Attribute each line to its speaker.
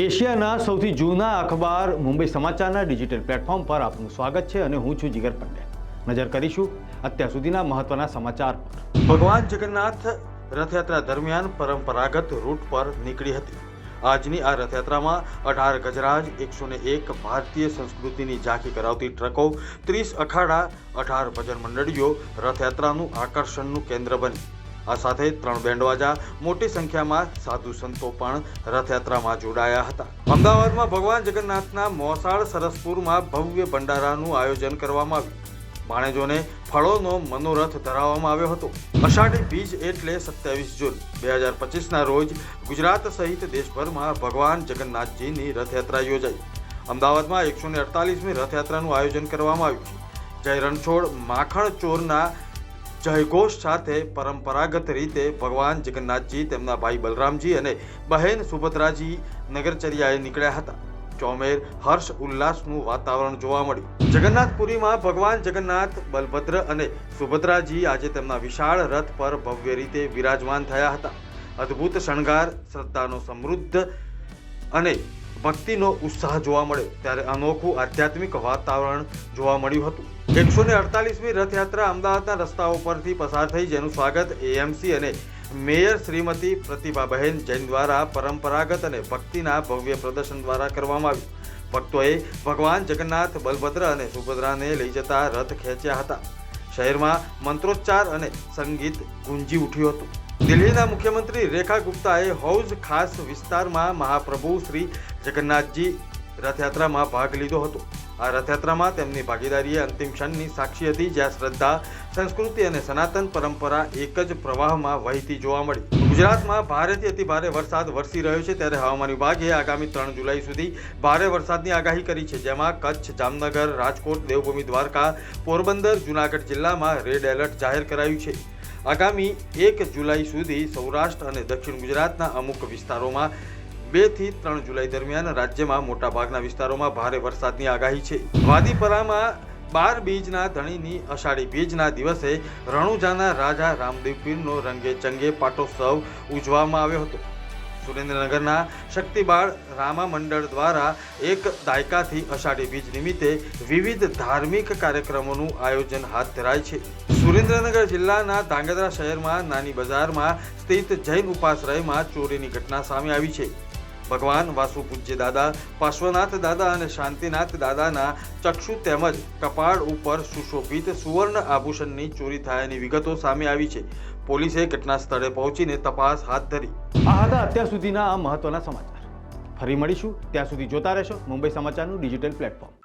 Speaker 1: એશિયાના સૌથી જૂના અખબાર મુંબઈ સમાચારના ડિજિટલ પ્લેટફોર્મ પર આપનું સ્વાગત છે અને હું છું જીગર પંડ્યા. નજર કરીશું અત્યાર સુધીના મહત્વના સમાચાર પર. ભગવાન જગન્નાથ રથયાત્રા દરમિયાન પરંપરાગત રૂટ પર નીકળી હતી. આજની આ રથયાત્રામાં અઢાર ગજરાજ, એકસો ને એક ભારતીય સંસ્કૃતિની ઝાંખી કરાવતી ટ્રકો, ત્રીસ અખાડા, અઢાર ભજન મંડળીઓ રથયાત્રાનું આકર્ષણનું કેન્દ્ર બની. આ સાથે ત્રણ બેન્ડવાજા મોટી સંખ્યામાં સાધુ સંતો પણ રથયાત્રામાં જોડાયા હતા. અમદાવાદમાં ભગવાન જગન્નાથના મોસાળ સરસપુરમાં ભવ્ય ભંડારાનું આયોજન કરવામાં આવ્યું. માણેજોને ફળોનો મનોરથ ધરાવવામાં આવ્યો હતો. અષાઢી બીજ એટલે સત્યાવીસ જૂન, બે હજાર પચીસના રોજ ગુજરાત સહિત દેશભરમાં ભગવાન જગન્નાથજીની રથયાત્રા યોજાઈ. અમદાવાદમાં એકસો ને અડતાલીસમી રથયાત્રાનું આયોજન કરવામાં આવ્યું છે. જય રણછોડ માખણ ચોરના જયઘોષ સાથે પરંપરાગત રીતે ભગવાન જગન્નાથજી, તેમના ભાઈ બલરામજી અને બહેન સુભદ્રાજી નગરચર્યાએ નીકળ્યા હતા. ચોમેર હર્ષ ઉલ્લાસનું વાતાવરણ જોવા મળ્યું. જગન્નાથપુરીમાં ભગવાન જગન્નાથ, બલભદ્ર અને સુભદ્રાજી આજે તેમના વિશાળ રથ પર ભવ્ય રીતે વિરાજમાન થયા હતા. અદ્ભુત શણગાર, શ્રદ્ધાનો સમૃદ્ધ અને ભક્તિનો ઉત્સાહ જોવા મળ્યો ત્યારે અનોખું આધ્યાત્મિક વાતાવરણ જોવા મળ્યું હતું. એકસો ને અડતાલીસમી રથયાત્રા અમદાવાદના રસ્તાઓ પરથી પસાર થઈ જેનું સ્વાગત એએમસી અને મેયર શ્રીમતી પ્રતિભાબહેન જૈન દ્વારા પરંપરાગત અને ભક્તિના ભવ્ય પ્રદર્શન દ્વારા કરવામાં આવ્યું. ભક્તોએ ભગવાન જગન્નાથ, બલભદ્ર અને સુભદ્રાને લઈ જતા રથ ખેંચ્યા હતા. શહેરમાં મંત્રોચ્ચાર અને સંગીત ગુંજી ઉઠ્યું હતું. દિલ્હીના મુખ્યમંત્રી રેખા ગુપ્તાએ હૌઝ ખાસ વિસ્તારમાં મહાપ્રભુ શ્રી જગન્નાથજી રથયાત્રામાં ભાગ લીધો હતો. આ રથયાત્રામાં તેમની ભાગીદારીએ અંતિમ ક્ષણની સાક્ષી હતી, જ્યાં શ્રદ્ધા, સંસ્કૃતિ અને સનાતન પરંપરા એક જ પ્રવાહમાં વહેતી જોવા મળી. ગુજરાતમાં ભારેથી અતિ ભારે વરસાદ વરસી રહ્યો છે, ત્યારે હવામાન વિભાગે આગામી ત્રણ જુલાઈ સુધી ભારે વરસાદની આગાહી કરી છે, જેમાં કચ્છ, જામનગર, રાજકોટ, દેવભૂમિ, દ્વારકા, પોરબંદર, જુનાગઢ જિલ્લામાં રેડ એલર્ટ જાહેર કરાયું છે. આગામી એક જુલાઈ સુધી સૌરાષ્ટ્ર અને દક્ષિણ ગુજરાતના અમુક વિસ્તારોમાં બેથી ત્રણ જુલાઈ દરમિયાન રાજ્યમાં મોટાભાગના વિસ્તારોમાં ભારે વરસાદની આગાહી છે. વાદીપરામાં બાર બીજના ધણીની અષાઢી બીજના દિવસે રણુજાના રાજા રામદેવ પીરનો રંગે ચંગે પાટોત્સવ ઉજવવામાં આવ્યો હતો. સુરેન્દ્રનગરના શક્તિબાળ રામા મંડળ દ્વારા એક દાયકાથી અષાઢી બીજ નિમિત્તે વિવિધ ધાર્મિક કાર્યક્રમોનું આયોજન હાથ ધરાય છે. સુરેન્દ્રનગર જિલ્લાના ધાંગધ્રા શહેરમાં નાની બજારમાં સ્થિત જૈન ઉપાશ્રયમાં ચોરીની ઘટના સામે આવી છે. ભગવાન વાસુ પૂજ્ય દાદા, પાર્શ્વનાથ દાદા અને શાંતિનાથ દાદાના ચક્ષુ તેમજ કપાળ ઉપર સુશોભિત સુવર્ણ આભૂષણની ચોરી થયાની વિગતો સામે આવી છે. પોલીસે ઘટના સ્થળે પહોંચીને તપાસ હાથ ધરી. આ હતા અત્યાર સુધીના આ મહત્વના સમાચાર. ફરી મળીશું ત્યાં સુધી જોતા રહેશો મુંબઈ સમાચારનું ડિજિટલ પ્લેટફોર્મ.